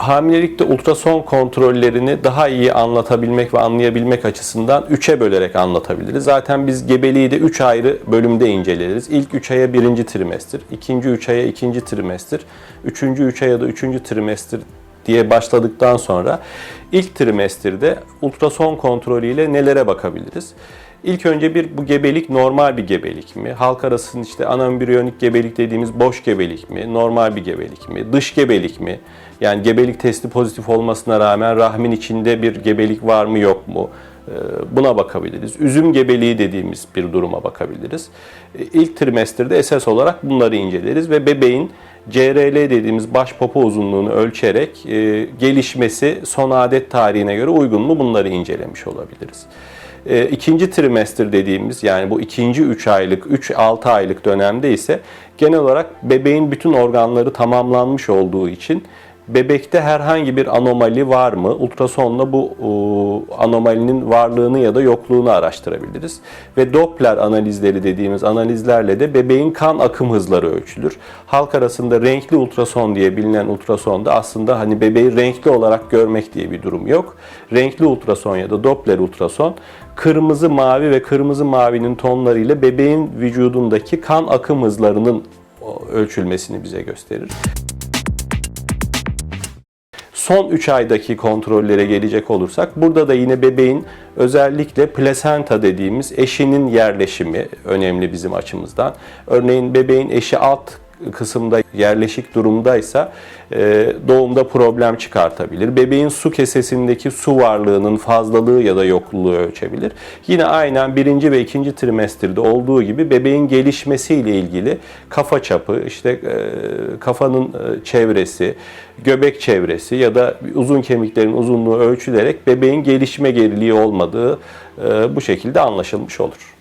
hamilelikte ultrason kontrollerini daha iyi anlatabilmek ve anlayabilmek açısından 3'e bölerek anlatabiliriz. Zaten biz gebeliği de 3 ayrı bölümde inceleriz. İlk 3 aya birinci trimester, ikinci 3 aya ikinci trimester, üçüncü 3 aya da üçüncü trimester diye başladıktan sonra ilk trimesterde ultrason kontrolüyle nelere bakabiliriz? İlk önce bir bu gebelik normal bir gebelik mi? Halk arasında işte anambriyonik gebelik dediğimiz boş gebelik mi? Normal bir gebelik mi? Dış gebelik mi? Yani gebelik testi pozitif olmasına rağmen rahmin içinde bir gebelik var mı yok mu? Ee, Buna bakabiliriz. Üzüm gebeliği dediğimiz bir duruma bakabiliriz. Ee, İlk trimesterde esas olarak bunları inceleriz ve bebeğin CRL dediğimiz baş popo uzunluğunu ölçerek e, gelişmesi son adet tarihine göre uygun mu bunları incelemiş olabiliriz. E, ikinci trimester dediğimiz yani bu ikinci 3 aylık, 3-6 aylık dönemde ise genel olarak bebeğin bütün organları tamamlanmış olduğu için bebekte herhangi bir anomali var mı? Ultrasonla bu e, anomalinin varlığını ya da yokluğunu araştırabiliriz. Ve Doppler analizleri dediğimiz analizlerle de bebeğin kan akım hızları ölçülür. Halk arasında renkli ultrason diye bilinen ultrasonda aslında hani bebeği renkli olarak görmek diye bir durum yok. Renkli ultrason ya da Doppler ultrason kırmızı mavi ve kırmızı mavinin tonlarıyla bebeğin vücudundaki kan akım hızlarının ölçülmesini bize gösterir. Son 3 aydaki kontrollere gelecek olursak burada da yine bebeğin özellikle plasenta dediğimiz eşinin yerleşimi önemli bizim açımızdan. Örneğin bebeğin eşi alt kısımda yerleşik durumdaysa e, doğumda problem çıkartabilir. Bebeğin su kesesindeki su varlığının fazlalığı ya da yokluğu ölçebilir. Yine aynen birinci ve ikinci trimesterde olduğu gibi bebeğin gelişmesiyle ilgili kafa çapı, işte e, kafanın e, çevresi, göbek çevresi ya da uzun kemiklerin uzunluğu ölçülerek bebeğin gelişme geriliği olmadığı bu şekilde anlaşılmış olur.